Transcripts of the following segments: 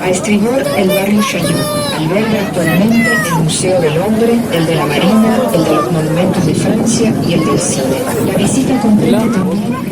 A estribor, el barrio Chaillot alberga actualmente el Museo del Hombre, el de la Marina, el de los Monumentos de Francia y el del Cine. La visita comprende también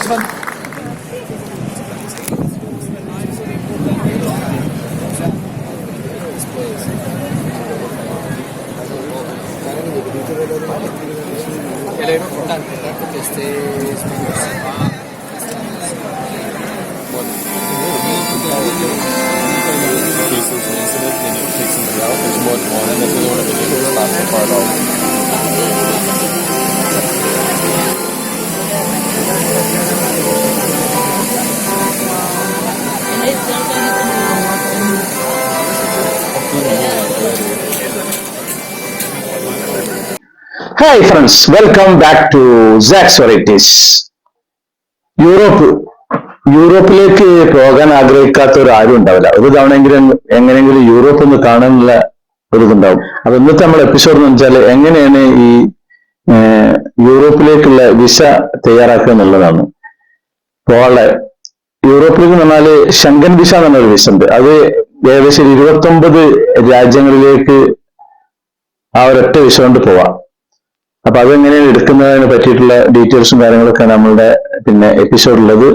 iets van hi friends welcome back to sax varieties Europe യൂറോപ്പിലേക്ക് പോകാൻ ആഗ്രഹിക്കാത്തവർ ആരും ഉണ്ടാവില്ല. ഒരു തവണയെങ്കിലും എങ്ങനെയെങ്കിലും Europe ഒന്ന് കാണാനുള്ള ഒരു ഇതുണ്ടാവും. അപ്പൊ ഇന്നത്തെ നമ്മുടെ എപ്പിസോഡ് എന്ന് വെച്ചാൽ എങ്ങനെയാണ് ഈ യൂറോപ്പിലേക്കുള്ള വിസ തയ്യാറാക്കുക എന്നുള്ളതാണ്. പോളെ യൂറോപ്പിലേക്ക് എന്ന് പറഞ്ഞാൽ ശങ്കൻ വിസ എന്ന് വിസ ഉണ്ട്. അത് ഏകദേശം ഇരുപത്തി രാജ്യങ്ങളിലേക്ക് ആ ഒരൊറ്റ വിസ കൊണ്ട് പോവാം. അപ്പൊ അതെങ്ങനെയാണ് എടുക്കുന്നതിനെ പറ്റിയിട്ടുള്ള ഡീറ്റെയിൽസും കാര്യങ്ങളൊക്കെ നമ്മളുടെ പിന്നെ എപ്പിസോഡിലുള്ളത്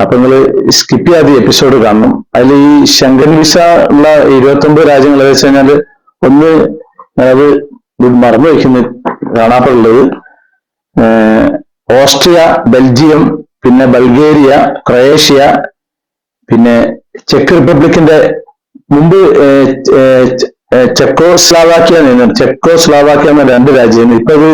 അപ്പൊ നിങ്ങൾ സ്കിപ്പ് ചെയ്യാതെ എപ്പിസോഡ് കാണണം. അതിൽ ഈ ശങ്കൻ വിസ ഉള്ള ഇരുപത്തി ഒമ്പത് രാജ്യങ്ങൾ വെച്ച് കഴിഞ്ഞാൽ ഒന്ന് അത് മറന്നു വയ്ക്കുന്ന കാണാപ്പുള്ളത് ഓസ്ട്രിയ ബെൽജിയം പിന്നെ ബൾഗേറിയ ക്രൊയേഷ്യ പിന്നെ ചെക്ക് റിപ്പബ്ലിക്കിന്റെ മുമ്പ് ഏർ, ഏർ, നിയമം ചെക്കോ സ്ലോവാക്യ എന്ന രണ്ട് രാജ്യം ഇപ്പൊ അത്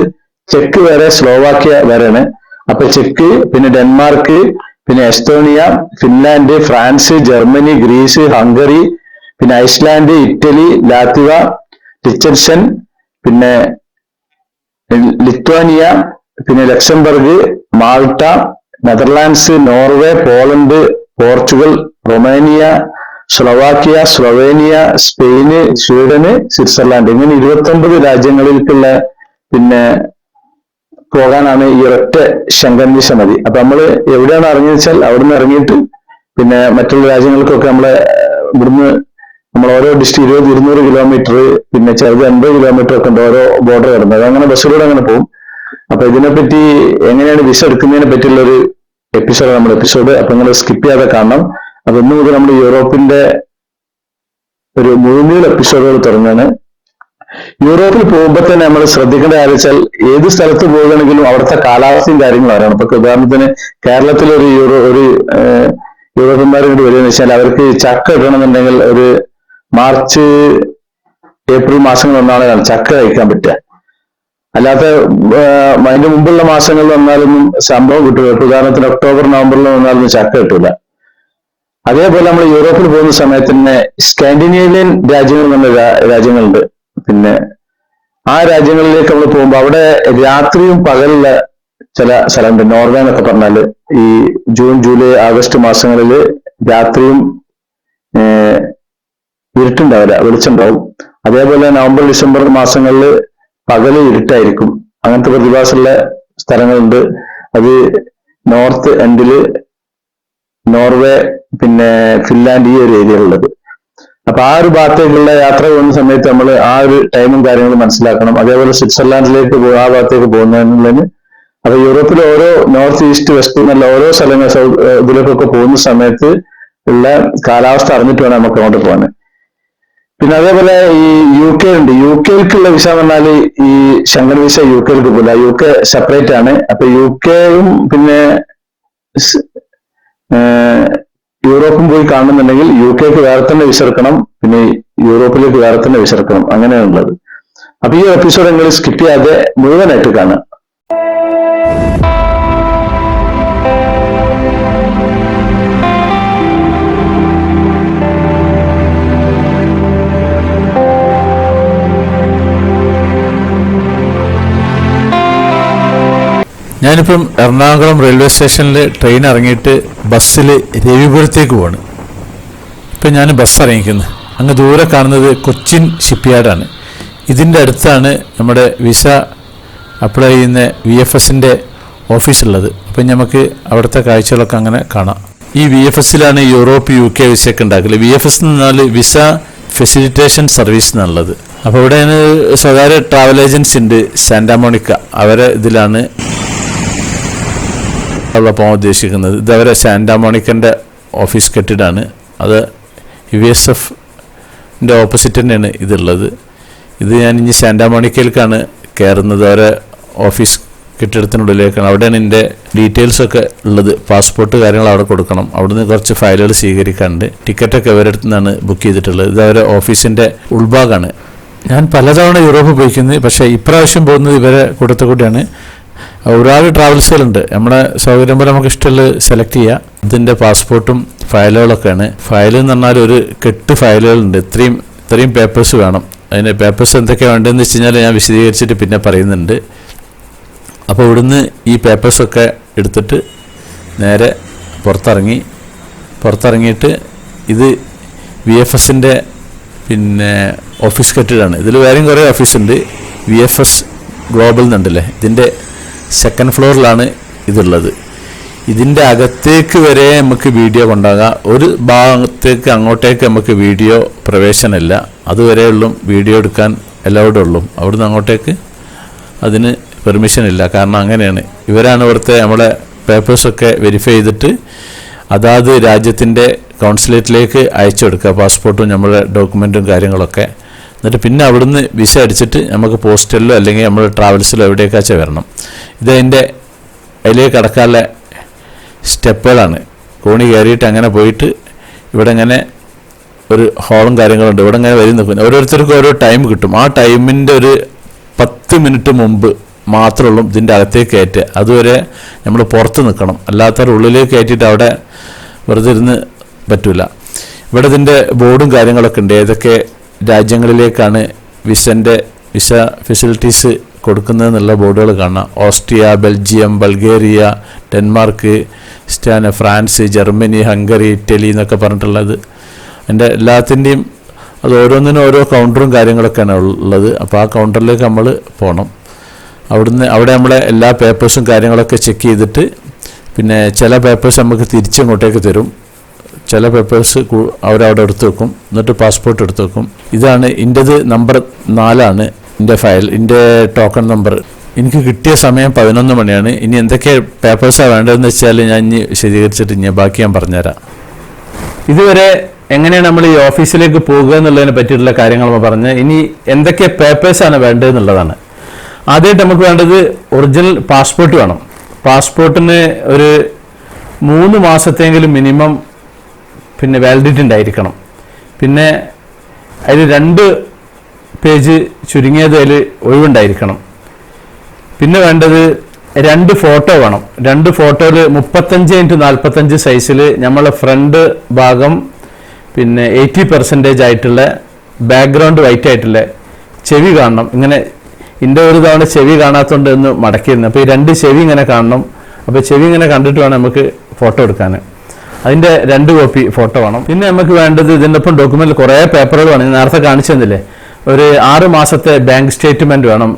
ചെക്ക് വരെ സ്ലോവാക്യ വരെയാണ് അപ്പൊ ചെക്ക് പിന്നെ ഡെൻമാർക്ക് പിന്നെ Estonia Finland France Germany Greece Hungary പിന്നെ ഐസ്ലാൻഡ് ഇറ്റലി ലാത്വ ലിച്ചൻസൺ പിന്നെ ലിത്വാനിയ പിന്നെ Luxembourg Malta Netherlands Norway Poland Portugal Romania Slovakia Slovenia Spain Sweden Switzerland ഇങ്ങനെ ഇരുപത്തി ഒമ്പത് രാജ്യങ്ങളിലേക്കുള്ള പിന്നെ പോകാനാണ് ഈ ഒരൊറ്റ ശങ്കൻ വിസ മതി. അപ്പൊ നമ്മൾ എവിടെയാണ് ഇറങ്ങി വെച്ചാൽ അവിടുന്ന് ഇറങ്ങിയിട്ട് പിന്നെ മറ്റുള്ള രാജ്യങ്ങൾക്കൊക്കെ നമ്മളെ ഇവിടുന്ന് നമ്മൾ ഓരോ ഡിസ്ട്രിക്ട് ഇരുപത് ഇരുന്നൂറ് കിലോമീറ്റർ പിന്നെ ചെറുത് അൻപത് കിലോമീറ്റർ ഒക്കെ ഉണ്ട് ഓരോ ബോർഡർ കിടന്നത് അങ്ങനെ ബസ്സിലൂടെ അങ്ങനെ പോകും. അപ്പൊ ഇതിനെപ്പറ്റി എങ്ങനെയാണ് വിസ എടുക്കുന്നതിനെ പറ്റിയുള്ള ഒരു എപ്പിസോഡ് നമ്മുടെ എപ്പിസോഡ് അപ്പൊ നിങ്ങൾ സ്കിപ്പ് ചെയ്യാതെ കാണണം. അപ്പൊ ഇന്ന് മുതൽ നമ്മൾ യൂറോപ്പിന്റെ ഒരു മൂന്നീൽ എപ്പിസോഡുകൾ തുടങ്ങാണ്. യൂറോപ്പിൽ പോകുമ്പോൾ തന്നെ നമ്മൾ ശ്രദ്ധിക്കേണ്ട കാര്യം വെച്ചാൽ ഏത് സ്ഥലത്ത് പോകുകയാണെങ്കിലും അവിടുത്തെ കാലാവസ്ഥയും കാര്യങ്ങളും അറിയണം. ഇപ്പൊ ഉദാഹരണത്തിന് കേരളത്തിൽ ഒരു യൂറോ ഒരു യൂറോപ്യന്മാർ കൂടി വരികയെന്ന് വെച്ചാൽ അവർക്ക് ചക്ക ഇടണമെന്നുണ്ടെങ്കിൽ ഒരു മാർച്ച് ഏപ്രിൽ മാസങ്ങളിൽ ഒന്നാണ് ചക്ക കഴിക്കാൻ പറ്റുക. അല്ലാത്ത അതിന്റെ മുമ്പുള്ള മാസങ്ങളിൽ വന്നാലൊന്നും സംഭവം കിട്ടില്ല ഉദാഹരണത്തിന് ഒക്ടോബർ നവംബറിൽ വന്നാലൊന്നും ചക്ക കിട്ടൂല. അതേപോലെ നമ്മൾ യൂറോപ്പിൽ പോകുന്ന സമയത്ത് തന്നെ സ്കാൻഡിനേവിയൻ രാജ്യങ്ങൾ എന്ന് രാജ്യങ്ങളുണ്ട്. പിന്നെ ആ രാജ്യങ്ങളിലേക്ക് നമ്മൾ പോകുമ്പോൾ അവിടെ രാത്രിയും പകലുള്ള ചില സ്ഥലമുണ്ട്. നോർവേ എന്നൊക്കെ പറഞ്ഞാൽ ഈ ജൂൺ ജൂലൈ ആഗസ്റ്റ് മാസങ്ങളിൽ രാത്രിയും ഇരുട്ടുണ്ടാവില്ല വെളിച്ചുണ്ടാവും അതേപോലെ നവംബർ ഡിസംബർ മാസങ്ങളിൽ പകൽ ഇരുട്ടായിരിക്കും. അങ്ങനത്തെ പ്രതിഭാസമുള്ള സ്ഥലങ്ങളുണ്ട്. അത് നോർത്ത് എൻഡിൽ നോർവേ പിന്നെ ഫിൻലാൻഡ് ഈ ഒരു ഏരിയയിലുള്ളത് അപ്പൊ ആ ഒരു ഭാഗത്തേക്കുള്ള യാത്ര പോകുന്ന സമയത്ത് നമ്മൾ ആ ഒരു ടൈമും കാര്യങ്ങളും മനസ്സിലാക്കണം. അതേപോലെ സ്വിറ്റ്സർലാൻഡിലേക്ക് ആ ഭാഗത്തേക്ക് പോകുന്നതിന് അപ്പൊ യൂറോപ്പിലെ ഓരോ നോർത്ത് ഈസ്റ്റ് വെസ്റ്റ് എന്നുള്ള ഓരോ സ്ഥലങ്ങൾ ഇതിലേക്കൊക്കെ പോകുന്ന സമയത്ത് ഉള്ള കാലാവസ്ഥ അറിഞ്ഞിട്ട് വേണം നമുക്ക് അങ്ങോട്ട് പോകാൻ. പിന്നെ അതേപോലെ ഈ യു കെ ഉണ്ട്. യു കെക്കുള്ള വിസ എന്ന് പറഞ്ഞാൽ ഈ ശങ്കർ വിസ യു കെക്ക് പോകില്ല യു കെ സെപ്പറേറ്റ് ആണ്. അപ്പൊ യു കെയും പിന്നെ യൂറോപ്പും പോയി കാണുന്നുണ്ടെങ്കിൽ യു കെക്ക് വേറെ തന്നെ വിശർക്കണം പിന്നെ യൂറോപ്പിലേക്ക് വേറെ തന്നെ വിശർക്കണം. അങ്ങനെയാണുള്ളത്. അപ്പൊ ഈ എപ്പിസോഡ് നിങ്ങൾ സ്കിപ്പ് ചെയ്യാതെ മുഴുവനായിട്ട് കാണുക. ഞാനിപ്പം എറണാകുളം റെയിൽവേ സ്റ്റേഷനിൽ ട്രെയിൻ ഇറങ്ങിയിട്ട് ബസ്സിൽ രവിപുരത്തേക്ക് പോവാണ്. ഇപ്പം ഞാൻ ബസ് ഇറങ്ങിക്കുന്നു. അങ്ങ് ദൂരെ കാണുന്നത് കൊച്ചിൻ ഷിപ്പ്യാർഡാണ്. ഇതിന്റെ അടുത്താണ് നമ്മുടെ വിസ അപ്ലൈ ചെയ്യുന്ന വി എഫ് എസിന്റെ ഓഫീസുള്ളത്. അപ്പം നമുക്ക് അവിടുത്തെ കാഴ്ചകളൊക്കെ അങ്ങനെ കാണാം. ഈ വി എഫ് എസിലാണ് യൂറോപ്പ് യു കെ വിസയൊക്കെ ഉണ്ടാക്കൽ. വി എഫ് എസ് എന്ന് പറഞ്ഞാൽ വിസ ഫെസിലിറ്റേഷൻ സർവീസ് എന്നുള്ളത് അപ്പോൾ ഇവിടെ സ്വകാര്യ ട്രാവൽ ഏജൻസി ഉണ്ട് സാന്റാമോണിക്ക അവരെ ഇതിലാണ് പോകാൻ ഉദ്ദേശിക്കുന്നത്. ഇതവരെ സാന്റാമോണിക്കന്റെ ഓഫീസ് കെട്ടിടാണ്. അത് യു എസ് എഫിന്റെ ഓപ്പോസിറ്റ് തന്നെയാണ് ഇതുള്ളത്. ഇത് ഞാൻ ഇനി സാന്റാമോണിക്കയിലേക്കാണ് കയറുന്നത്. അവരെ ഓഫീസ് കെട്ടിടത്തിനുള്ളിലേക്കാണ്. അവിടെയാണ് എന്റെ ഡീറ്റെയിൽസൊക്കെ ഉള്ളത്. പാസ്പോർട്ട് കാര്യങ്ങൾ അവിടെ കൊടുക്കണം. അവിടുന്ന് കുറച്ച് ഫയലുകൾ സ്വീകരിക്കാനുണ്ട്. ടിക്കറ്റൊക്കെ ഇവരുടെ നിന്നാണ് ബുക്ക് ചെയ്തിട്ടുള്ളത്. ഇത് അവരെ ഓഫീസിന്റെ ഉൾഭാഗമാണ് ഞാൻ പലതവണ യൂറോപ്പ് പോയിക്കുന്നത് പക്ഷേ ഇപ്രാവശ്യം പോകുന്നത് ഇവരെ കൂട്ടത്തെ കൂടിയാണ്. ഒരുപാട് ട്രാവൽസുകളുണ്ട് നമ്മുടെ സൗകര്യം പോലെ നമുക്ക് ഇഷ്ടമുള്ളത് സെലക്ട് ചെയ്യാം. ഇതിന്റെ പാസ്പോർട്ടും ഫയലുകളൊക്കെയാണ് ഫയൽ എന്ന് പറഞ്ഞാൽ ഒരു കെട്ട് ഫയലുകളുണ്ട് ഇത്രയും ഇത്രയും പേപ്പേഴ്സ് വേണം. അതിന്റെ പേപ്പേഴ്സ് എന്തൊക്കെയാണ് വേണ്ടതെന്ന് വെച്ച് കഴിഞ്ഞാൽ ഞാൻ വിശദീകരിച്ചിട്ട് പിന്നെ പറയുന്നുണ്ട്. അപ്പോൾ ഇവിടുന്ന് ഈ പേപ്പേഴ്സൊക്കെ എടുത്തിട്ട് നേരെ പുറത്തിറങ്ങി പുറത്തിറങ്ങിയിട്ട് ഇത് വി എഫ് എസിന്റെ പിന്നെ ഓഫീസ് കെട്ടിടാണ്. ഇതിൽ വേറെയും കുറേ ഓഫീസുണ്ട് വി എഫ് എസ് ഗ്ലോബൽ എന്നുണ്ടല്ലേ ഇതിന്റെ സെക്കൻഡ് ഫ്ലോറിലാണ് ഇതുള്ളത്. ഇതിന്റെ അകത്തേക്ക് വരെ നമുക്ക് വീഡിയോ കൊണ്ടാകാം ഒരു ഭാഗത്തേക്ക് അങ്ങോട്ടേക്ക് നമുക്ക് വീഡിയോ പ്രവേശനമില്ല. അതുവരെയുള്ളൂ വീഡിയോ എടുക്കാൻ എല്ലാവരുടെ ഉള്ളൂ അവിടുന്ന് അങ്ങോട്ടേക്ക് അതിന് പെർമിഷൻ ഇല്ല. കാരണം അങ്ങനെയാണ്. ഇവരാണ് ഇവിടുത്തെ നമ്മളെ പേപ്പേഴ്സൊക്കെ വെരിഫൈ ചെയ്തിട്ട് അതാത് രാജ്യത്തിന്റെ കൗൺസിലേറ്റിലേക്ക് അയച്ചു കൊടുക്കുക. പാസ്പോർട്ടും നമ്മുടെ ഡോക്യുമെന്റും കാര്യങ്ങളൊക്കെ. എന്നിട്ട് പിന്നെ അവിടുന്ന് വിസ അടിച്ചിട്ട് നമുക്ക് പോസ്റ്റലിലോ അല്ലെങ്കിൽ നമ്മൾ ട്രാവൽസിലോ എവിടെയൊക്കെ വരണം. ഇതതിന്റെ അതിലേക്ക് കടക്കാനുള്ള സ്റ്റെപ്പുകളാണ്. കോണി കയറിയിട്ട് അങ്ങനെ പോയിട്ട് ഇവിടെ ഇങ്ങനെ ഒരു ഹോളും കാര്യങ്ങളുണ്ട് ഇവിടെ ഇങ്ങനെ വരും നിൽക്കുന്നു ഓരോരുത്തർക്കും ഓരോ ടൈം കിട്ടും. ആ ടൈമിന്റെ ഒരു പത്ത് മിനിറ്റ് മുമ്പ് മാത്രമേ ഉള്ളൂ ഇതിന്റെ അകത്തേക്ക് കയറ്റുക. അതുവരെ നമ്മൾ പുറത്ത് നിൽക്കണം. അല്ലാത്തവർ ഉള്ളിലേക്ക് കയറ്റിയിട്ട് അവിടെ വെറുതെ ഇരുന്ന് പറ്റില്ല ഇവിടെ ഇതിന്റെ ബോർഡും കാര്യങ്ങളൊക്കെ ഉണ്ട്. ഏതൊക്കെ രാജ്യങ്ങളിലേക്കാണ് വിസന്റെ വിസ ഫെസിലിറ്റീസ് കൊടുക്കുന്നതെന്നുള്ള ബോർഡുകൾ കാണാം. ഓസ്ട്രിയ ബെൽജിയം ബൾഗേറിയ ഡെൻമാർക്ക് സ്റ്റാന ഫ്രാൻസ് ജർമ്മനി ഹംഗറി ഇറ്റലി എന്നൊക്കെ പറഞ്ഞിട്ടുള്ളത്. അതിന്റെ എല്ലാത്തിന്റെയും അത് ഓരോന്നിനും ഓരോ കൗണ്ടറും കാര്യങ്ങളൊക്കെയാണ് ഉള്ളത്. അപ്പോൾ ആ കൗണ്ടറിലേക്ക് നമ്മൾ പോകണം. അവിടുന്ന് അവിടെ നമ്മളെ എല്ലാ പേപ്പേഴ്സും കാര്യങ്ങളൊക്കെ ചെക്ക് ചെയ്തിട്ട് പിന്നെ ചില പേപ്പേഴ്സ് നമുക്ക് തിരിച്ചിങ്ങോട്ടേക്ക് തരും. ചില പേപ്പേഴ്സ് അവരവിടെ എടുത്ത് വെക്കും എന്നിട്ട് പാസ്പോർട്ട് എടുത്ത് വെക്കും ഇതാണ് ഇന്റെത് നമ്പർ നാലാണ് എന്റെ ഫയൽ എന്റെ ടോക്കൺ നമ്പർ എനിക്ക് കിട്ടിയ സമയം പതിനൊന്ന് മണിയാണ്. ഇനി എന്തൊക്കെ പേപ്പേഴ്സാണ് വേണ്ടതെന്ന് വെച്ചാൽ ഞാൻ ഇനി വിശദീകരിച്ചിട്ട് ഇനി ബാക്കി ഞാൻ പറഞ്ഞുതരാം. ഇതുവരെ എങ്ങനെയാണ് നമ്മൾ ഈ ഓഫീസിലേക്ക് പോകുക എന്നുള്ളതിനെ പറ്റിയിട്ടുള്ള കാര്യങ്ങൾ നമ്മൾ പറഞ്ഞ് ഇനി എന്തൊക്കെ പേപ്പേഴ്സാണ് വേണ്ടതെന്നുള്ളതാണ് ആദ്യമായിട്ട് നമുക്ക് വേണ്ടത് ഒറിജിനൽ പാസ്പോർട്ട് വേണം. പാസ്പോർട്ടിന് ഒരു മൂന്ന് മാസത്തെങ്കിലും മിനിമം പിന്നെ വാലിഡിറ്റി ഉണ്ടായിരിക്കണം പിന്നെ അതിൽ രണ്ട് പേജ് ചുരുങ്ങിയത് അതിൽ ഒഴിവുണ്ടായിരിക്കണം. പിന്നെ വേണ്ടത് രണ്ട് ഫോട്ടോ വേണം. രണ്ട് ഫോട്ടോയിൽ മുപ്പത്തഞ്ച് ഇന്റു നാൽപ്പത്തഞ്ച് സൈസിൽ നമ്മളെ ഫ്രണ്ട് ഭാഗം പിന്നെ എയ്റ്റി പെർസെന്റേജ് ആയിട്ടുള്ള ബാക്ക്ഗ്രൗണ്ട് വൈറ്റ് ആയിട്ടുള്ള ചെവി കാണണം. ഇങ്ങനെ ഇന്റെ ഒരു തവണ ചെവി കാണാത്തതുകൊണ്ട് ഒന്ന് മടക്കിയിരുന്നു. അപ്പോൾ ഈ രണ്ട് ചെവി ഇങ്ങനെ കാണണം. അപ്പോൾ ചെവി ഇങ്ങനെ കണ്ടിട്ട് വേണം നമുക്ക് ഫോട്ടോ എടുക്കാൻ അതിന്റെ രണ്ട് കോപ്പി ഫോട്ടോ വേണം. പിന്നെ നമുക്ക് വേണ്ടത് ഇതിന്റെ ഒപ്പം ഡോക്യുമെന്റ് കുറേ പേപ്പറുകൾ വേണം. നേരത്തെ കാണിച്ചു തന്നില്ലേ? ഒരു ആറ് മാസത്തെ ബാങ്ക് സ്റ്റേറ്റ്മെന്റ് വേണം.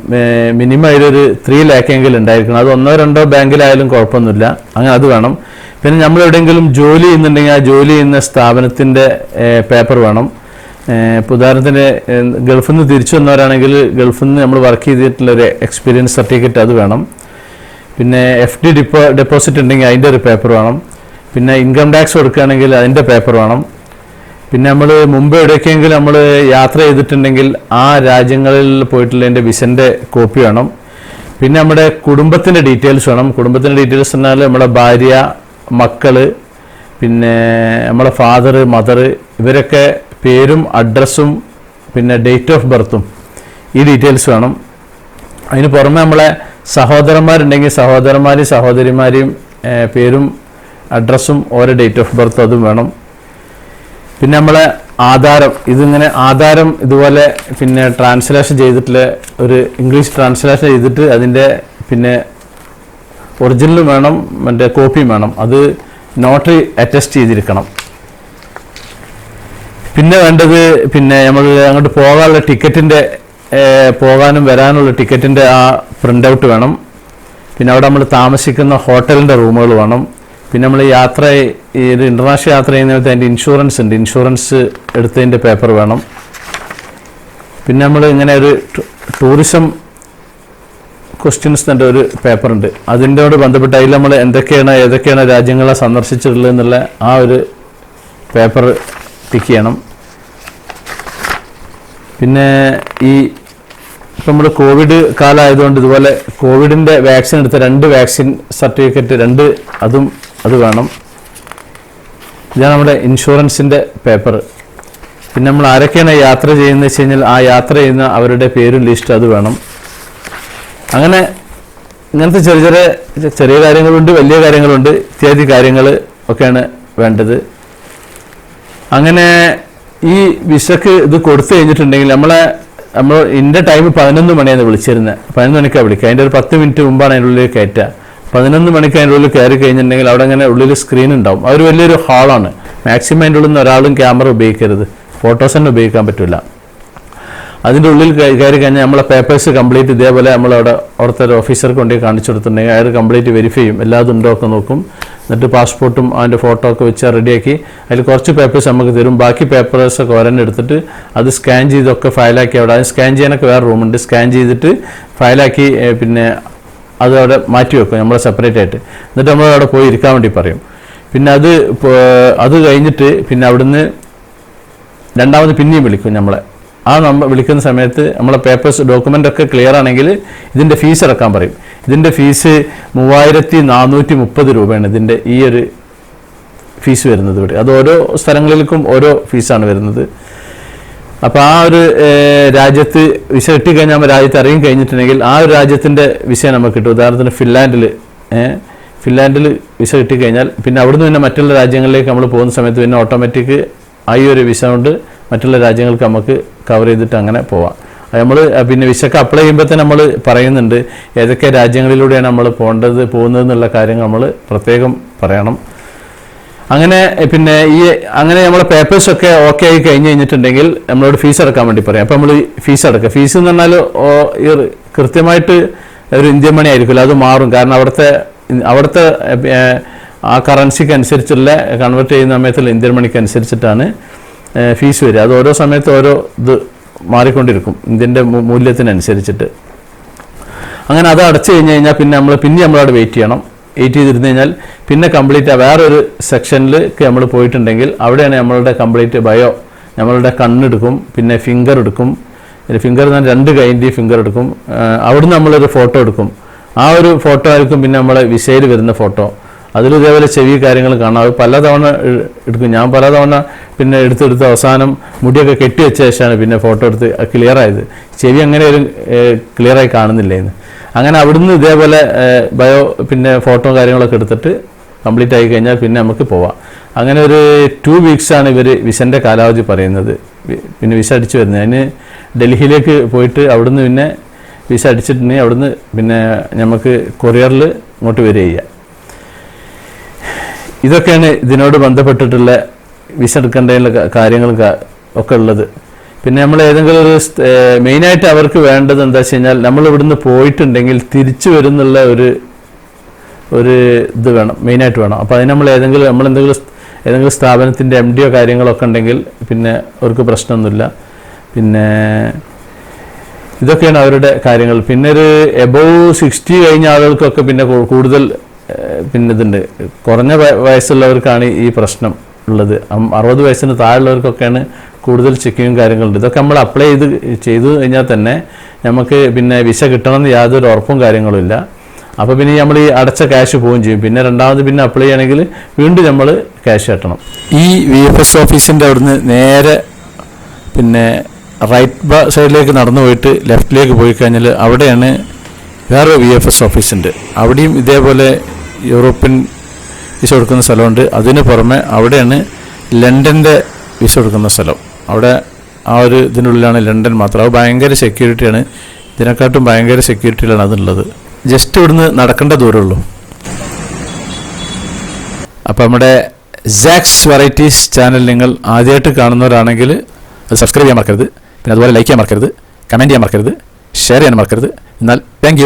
മിനിമം അതിലൊരു ത്രീ ലാക്ക് എങ്കിലും ഉണ്ടായിരിക്കണം. അത് ഒന്നോ രണ്ടോ ബാങ്കിലായാലും കുഴപ്പമൊന്നുമില്ല. അങ്ങനെ അത് വേണം. പിന്നെ നമ്മൾ എവിടെയെങ്കിലും ജോലി ചെയ്യുന്നുണ്ടെങ്കിൽ ആ ജോലി ചെയ്യുന്ന സ്ഥാപനത്തിന്റെ പേപ്പർ വേണം. ഉദാഹരണത്തിന് ഗൾഫിൽ നിന്ന് തിരിച്ചു വന്നവരാണെങ്കിൽ ഗൾഫിൽ നിന്ന് നമ്മൾ വർക്ക് ചെയ്തിട്ടുള്ള ഒരു എക്സ്പീരിയൻസ് സർട്ടിഫിക്കറ്റ് അത് വേണം. പിന്നെ എഫ് ഡി ഡിപ്പോ ഡെപ്പോസിറ്റ് ഉണ്ടെങ്കിൽ അതിന്റെ ഒരു പേപ്പർ വേണം. പിന്നെ ഇൻകം ടാക്സ് കൊടുക്കുകയാണെങ്കിൽ അതിന്റെ പേപ്പർ വേണം. പിന്നെ നമ്മൾ മുമ്പ് എവിടേക്കെങ്കിലും നമ്മൾ യാത്ര ചെയ്തിട്ടുണ്ടെങ്കിൽ ആ രാജ്യങ്ങളിൽ പോയിട്ടുള്ളതിന്റെ വിസന്റെ കോപ്പി വേണം. പിന്നെ നമ്മുടെ കുടുംബത്തിന്റെ ഡീറ്റെയിൽസ് വേണം. കുടുംബത്തിന്റെ ഡീറ്റെയിൽസ് എന്നാൽ നമ്മുടെ ഭാര്യ മക്കൾ പിന്നെ നമ്മളെ ഫാദർ മദർ ഇവരൊക്കെ പേരും അഡ്രസ്സും പിന്നെ ഡേറ്റ് ഓഫ് ബർത്തും ഈ ഡീറ്റെയിൽസ് വേണം. അതിന് പുറമെ നമ്മളെ സഹോദരന്മാരുണ്ടെങ്കിൽ സഹോദരന്മാരും സഹോദരിമാരെയും പേരും അഡ്രസ്സും ഓരോ ഡേറ്റ് ഓഫ് ബർത്ത് അതും വേണം. പിന്നെ നമ്മളെ ആധാരം ഇതിങ്ങനെ ആധാരം ഇതുപോലെ പിന്നെ ട്രാൻസ്ലേഷൻ ചെയ്തിട്ടുള്ള ഒരു ഇംഗ്ലീഷ് ട്രാൻസ്ലേഷൻ ചെയ്തിട്ട് അതിന്റെ പിന്നെ ഒറിജിനലും വേണം മറ്റേ കോപ്പിയും വേണം. അത് നോട്ടറി അറ്റസ്റ്റ് ചെയ്തിരിക്കണം. പിന്നെ വേണ്ടത് പിന്നെ നമ്മൾ അങ്ങോട്ട് പോകാനുള്ള ടിക്കറ്റിന്റെ പോകാനും വരാനുള്ള ടിക്കറ്റിന്റെ ആ പ്രിന്റ് ഔട്ട് വേണം. പിന്നെ അവിടെ നമ്മൾ താമസിക്കുന്ന ഹോട്ടലിന്റെ റൂമുകൾ വേണം. പിന്നെ നമ്മൾ യാത്ര ഒരു ഇന്റർനാഷണൽ യാത്ര ചെയ്യുന്നതിനകത്ത് അതിന്റെ ഇൻഷുറൻസ് ഉണ്ട്. ഇൻഷുറൻസ് എടുത്തതിന്റെ പേപ്പർ വേണം. പിന്നെ നമ്മൾ ഇങ്ങനെ ഒരു ടൂറിസം ക്വസ്റ്റ്യൻസ് എന്റെ ഒരു പേപ്പറുണ്ട് അതിന്റെയോട് ബന്ധപ്പെട്ട് അതിൽ നമ്മൾ എന്തൊക്കെയാണ് ഏതൊക്കെയാണ് രാജ്യങ്ങളെ സന്ദർശിച്ചിട്ടുള്ളത് എന്നുള്ള ആ ഒരു പേപ്പർ ടിക്ക് ചെയ്യണം. പിന്നെ ഈ ഇപ്പം നമ്മൾ കോവിഡ് കാലമായതുകൊണ്ട് ഇതുപോലെ കോവിഡിന്റെ വാക്സിൻ എടുത്ത രണ്ട് വാക്സിൻ സർട്ടിഫിക്കറ്റ് രണ്ട് അതും അത് വേണം. ഇതാണ് നമ്മുടെ ഇൻഷുറൻസിന്റെ പേപ്പർ. പിന്നെ നമ്മൾ ആരൊക്കെയാണ് യാത്ര ചെയ്യുന്നത് വെച്ച് കഴിഞ്ഞാൽ ആ യാത്ര ചെയ്യുന്ന അവരുടെ പേരും ലിസ്റ്റ് അത് വേണം. അങ്ങനെ ഇങ്ങനത്തെ ചെറിയ ചെറിയ ചെറിയ കാര്യങ്ങളുണ്ട് വലിയ കാര്യങ്ങളുണ്ട് ഇത്യാദി കാര്യങ്ങൾ ഒക്കെയാണ് വേണ്ടത്. അങ്ങനെ ഈ വിസക്ക് ഇത് കൊടുത്തു കഴിഞ്ഞിട്ടുണ്ടെങ്കിൽ നമ്മളെ നമ്മൾ ഇന്റെ ടൈം പതിനൊന്ന് മണിയാണ് വിളിച്ചിരുന്നത് പതിനൊന്ന് മണിക്കാണ് വിളിക്കുക. അതിന്റെ ഒരു പത്ത് മിനിറ്റ് മുമ്പാണ് അതിനുള്ളിൽ കയറ്റുക. പതിനൊന്ന് മണിക്ക് അതിന്റെ ഉള്ളിൽ കയറി കഴിഞ്ഞിട്ടുണ്ടെങ്കിൽ അവിടെ അങ്ങനെ ഉള്ളിൽ സ്ക്രീൻ ഉണ്ടാവും. അതൊരു വലിയൊരു ഹാളാണ് മാക്സിമം അതിന്റെ ഉള്ളിൽ നിന്ന് ഒരാളും ക്യാമറ ഉപയോഗിക്കരുത്. ഫോട്ടോസ് തന്നെ ഉപയോഗിക്കാൻ പറ്റില്ല അതിന്റെ ഉള്ളിൽ കയ- കയറി കഴിഞ്ഞാൽ നമ്മളെ പേപ്പേഴ്സ് കംപ്ലീറ്റ് ഇതേപോലെ നമ്മളവിടെ അവിടുത്തെ ഒരു ഓഫീസർക്ക് കൊണ്ടുപോയി കാണിച്ചു കൊടുത്തിട്ടുണ്ടെങ്കിൽ അയാൾ കംപ്ലീറ്റ് വെരിഫൈ ചെയ്യും. എല്ലാതും ഉണ്ടോ ഒക്കെ നോക്കും. എന്നിട്ട് പാസ്പോർട്ടും അതിന്റെ ഫോട്ടോ ഒക്കെ വെച്ച് റെഡിയാക്കി അതിൽ കുറച്ച് പേപ്പേഴ്സ് നമുക്ക് തരും. ബാക്കി പേപ്പേഴ്സൊക്കെ ഒരെണ്ണെടുത്തിട്ട് അത് സ്കാൻ ചെയ്തൊക്കെ ഫയലാക്കി അവിടെ. അത് സ്കാൻ ചെയ്യാനൊക്കെ വേറെ റൂമുണ്ട് സ്കാൻ ചെയ്തിട്ട് ഫയലാക്കി പിന്നെ അത് അവിടെ മാറ്റി വെക്കും നമ്മളെ സെപ്പറേറ്റ് ആയിട്ട്. എന്നിട്ട് നമ്മൾ അവിടെ പോയി ഇരിക്കാൻ വേണ്ടി പറയും. പിന്നെ അത് അത് കഴിഞ്ഞിട്ട് പിന്നെ അവിടുന്ന് രണ്ടാമത് പിന്നെയും വിളിക്കും നമ്മളെ. ആ നമ്മൾ വിളിക്കുന്ന സമയത്ത് നമ്മളെ പേപ്പേഴ്സ് ഡോക്യുമെന്റ് ഒക്കെ ക്ലിയർ ആണെങ്കിൽ ഇതിന്റെ ഫീസ് ഇറക്കാൻ പറയും. ഇതിന്റെ ഫീസ് മൂവായിരത്തി നാനൂറ്റി മുപ്പത് രൂപയാണ് ഇതിന്റെ ഈ ഒരു ഫീസ് വരുന്നത് ഇവിടെ. അത് ഓരോ സ്ഥലങ്ങളിലേക്കും ഓരോ ഫീസാണ് വരുന്നത്. അപ്പോൾ ആ ഒരു രാജ്യത്ത് വിസ കിട്ടിക്കഴിഞ്ഞാൽ നമ്മൾ രാജ്യത്ത് ഇറങ്ങി കഴിഞ്ഞിട്ടുണ്ടെങ്കിൽ ആ ഒരു രാജ്യത്തിന്റെ വിസ നമുക്ക് കിട്ടും. ഉദാഹരണത്തിന് ഫിൻലാൻഡിൽ ഫിൻലാൻഡിൽ വിസ കിട്ടിക്കഴിഞ്ഞാൽ പിന്നെ അവിടുന്ന് പിന്നെ മറ്റുള്ള രാജ്യങ്ങളിലേക്ക് നമ്മൾ പോകുന്ന സമയത്ത് പിന്നെ ഓട്ടോമാറ്റിക് ആ ഒരു വിസ കൊണ്ട് മറ്റുള്ള രാജ്യങ്ങൾക്ക് നമുക്ക് കവർ ചെയ്തിട്ട് അങ്ങനെ പോവാം. നമ്മൾ പിന്നെ വിസക്ക് അപ്ലൈ ചെയ്യുമ്പോൾ തന്നെ നമ്മൾ പറയുന്നുണ്ട് ഏതൊക്കെ രാജ്യങ്ങളിലൂടെയാണ് നമ്മൾ പോകേണ്ടത് പോകുന്നത് എന്നുള്ള കാര്യങ്ങൾ നമ്മൾ പ്രത്യേകം പറയണം. അങ്ങനെ പിന്നെ ഈ അങ്ങനെ നമ്മളെ പേപ്പേഴ്സ് ഒക്കെ ഓക്കെ ആയി കഴിഞ്ഞ് കഴിഞ്ഞിട്ടുണ്ടെങ്കിൽ നമ്മളോട് ഫീസ് അടക്കാൻ വേണ്ടി പറയും. അപ്പം നമ്മൾ ഫീസ് അടക്കുക. ഫീസ് എന്ന് പറഞ്ഞാൽ ഈ കൃത്യമായിട്ട് ഒരു ഇന്ത്യൻ മണി ആയിരിക്കില്ല അത് മാറും. കാരണം അവിടുത്തെ അവിടുത്തെ ആ കറൻസിക്ക് അനുസരിച്ചുള്ള കൺവേർട്ട് ചെയ്യുന്ന സമയത്തുള്ള ഇന്ത്യൻ മണിക്ക് അനുസരിച്ചിട്ടാണ് ഫീസ് വരിക. അത് ഓരോ സമയത്ത് ഓരോ ഇത് മാറിക്കൊണ്ടിരിക്കും. ഇന്ത്യന്റെ മൂല്യത്തിനനുസരിച്ചിട്ട്. അങ്ങനെ അത് അടച്ചു കഴിഞ്ഞ് കഴിഞ്ഞാൽ പിന്നെ നമ്മൾ പിന്നെ നമ്മളവിടെ വെയിറ്റ് ചെയ്യണം. വെയിറ്റ് ചെയ്തിരുന്നു കഴിഞ്ഞാൽ പിന്നെ കംപ്ലീറ്റ് വേറൊരു സെക്ഷനിലേക്ക് നമ്മൾ പോയിട്ടുണ്ടെങ്കിൽ അവിടെയാണ് നമ്മളുടെ കംപ്ലീറ്റ് ബയോ നമ്മളുടെ കണ്ണെടുക്കും പിന്നെ ഫിംഗർ എടുക്കും. ഫിംഗർ എന്ന് പറഞ്ഞാൽ രണ്ട് കൈന്റെയും ഫിംഗർ എടുക്കും. അവിടുന്ന് നമ്മളൊരു ഫോട്ടോ എടുക്കും. ആ ഒരു ഫോട്ടോ ആയിരിക്കും പിന്നെ നമ്മളെ വിസയിൽ വരുന്ന ഫോട്ടോ അതിൽ ഇതേപോലെ ചെവി കാര്യങ്ങൾ കാണാം. അത് പലതവണ എടുക്കും. ഞാൻ പലതവണ പിന്നെ എടുത്തെടുത്ത് അവസാനം മുടിയൊക്കെ കെട്ടി വെച്ച ശേഷമാണ് പിന്നെ ഫോട്ടോ എടുത്ത് ക്ലിയർ ആയത്. ചെവി അങ്ങനെ ഒരു ക്ലിയറായി കാണുന്നില്ലേന്ന്. അങ്ങനെ അവിടുന്ന് ഇതേപോലെ ബയോ പിന്നെ ഫോട്ടോ കാര്യങ്ങളൊക്കെ എടുത്തിട്ട് കംപ്ലീറ്റ് ആയി കഴിഞ്ഞാൽ പിന്നെ നമുക്ക് പോവാം. അങ്ങനെ ഒരു ടു വീക്സാണ് ഇവർ വിസന്റെ കാലാവധി പറയുന്നത്. പിന്നെ വിസ അടിച്ച് വരുന്നത്. അതിന് ഡൽഹിയിലേക്ക് പോയിട്ട് അവിടുന്ന് പിന്നെ വിസ അടിച്ചിട്ടുണ്ടെങ്കിൽ അവിടുന്ന് പിന്നെ നമുക്ക് കൊറിയറിൽ ഇങ്ങോട്ട് വരിക ചെയ്യുക ഇതൊക്കെയാണ് ഇതിനോട് ബന്ധപ്പെട്ടിട്ടുള്ള വിസ എടുക്കേണ്ടതിനുള്ള കാര്യങ്ങൾ ഒക്കെ ഉള്ളത്. പിന്നെ നമ്മൾ ഏതെങ്കിലും ഒരു മെയിനായിട്ട് അവർക്ക് വേണ്ടത് എന്താ വെച്ച് കഴിഞ്ഞാൽ നമ്മൾ ഇവിടുന്ന് പോയിട്ടുണ്ടെങ്കിൽ തിരിച്ചു വരുന്നുള്ള ഒരു ഒരു ഇത് വേണം മെയിനായിട്ട് വേണം. അപ്പോൾ അതിന് നമ്മൾ ഏതെങ്കിലും നമ്മൾ എന്തെങ്കിലും ഏതെങ്കിലും സ്ഥാപനത്തിന്റെ എം ഡിയോ കാര്യങ്ങളൊക്കെ ഉണ്ടെങ്കിൽ പിന്നെ അവർക്ക് പ്രശ്നമൊന്നുമില്ല. പിന്നെ ഇതൊക്കെയാണ് അവരുടെ കാര്യങ്ങൾ. പിന്നെ ഒരു എബോവ് സിക്സ്റ്റി കഴിഞ്ഞ ആളുകൾക്കൊക്കെ പിന്നെ കൂടുതൽ പിന്നെ ഇതുണ്ട്. കുറഞ്ഞ വയസ്സുള്ളവർക്കാണ് ഈ പ്രശ്നം ഉള്ളത്. അറുപത് വയസ്സിന് താഴെയുള്ളവർക്കൊക്കെയാണ് കൂടുതൽ ചെക്കിങ്ങും കാര്യങ്ങളുണ്ട് ഇതൊക്കെ നമ്മൾ അപ്ലൈ ചെയ്ത് ചെയ്തു കഴിഞ്ഞാൽ തന്നെ നമുക്ക് പിന്നെ വിസ കിട്ടണമെന്ന് യാതൊരു ഉറപ്പും കാര്യങ്ങളുമില്ല അപ്പോൾ പിന്നെ നമ്മൾ ഈ അടച്ച ക്യാഷ് പോവുകയും ചെയ്യും. പിന്നെ രണ്ടാമത് പിന്നെ അപ്ലൈ ചെയ്യണമെങ്കിൽ വീണ്ടും നമ്മൾ ക്യാഷ് കെട്ടണം. ഈ വി എഫ് എസ് ഓഫീസിന്റെ അവിടുന്ന് നേരെ പിന്നെ റൈറ്റ് സൈഡിലേക്ക് നടന്നു പോയിട്ട് ലെഫ്റ്റിലേക്ക് പോയി കഴിഞ്ഞാൽ അവിടെയാണ് വേറെ വി എഫ് എസ് ഓഫീസുണ്ട് അവിടെയും ഇതേപോലെ യൂറോപ്യൻ വിസ കൊടുക്കുന്ന സ്ഥലമുണ്ട്. അതിന് പുറമെ അവിടെയാണ് ലണ്ടന്റെ വിസ കൊടുക്കുന്ന സ്ഥലം. അവിടെ ആ ഒരു ഇതിനുള്ളിലാണ് ലണ്ടൻ മാത്രം. അത് ഭയങ്കര സെക്യൂരിറ്റിയാണ് ഇതിനെക്കാട്ടും ഭയങ്കര സെക്യൂരിറ്റിയിലാണ് അതുള്ളത് ജസ്റ്റ് ഇവിടുന്ന് നടക്കേണ്ട ദൂരമുള്ളൂ അപ്പോൾ നമ്മുടെ സാക്സ് വെറൈറ്റീസ് ചാനൽ നിങ്ങൾ ആദ്യമായിട്ട് കാണുന്നവരാണെങ്കിൽ അത് സബ്സ്ക്രൈബ് ചെയ്യാൻ മറക്കരുത്. പിന്നെ അതുപോലെ ലൈക്ക് ചെയ്യാൻ മറക്കരുത്. കമന്റ് ചെയ്യാൻ മറക്കരുത്. ഷെയർ ചെയ്യാൻ മറക്കരുത്. എന്നാൽ താങ്ക്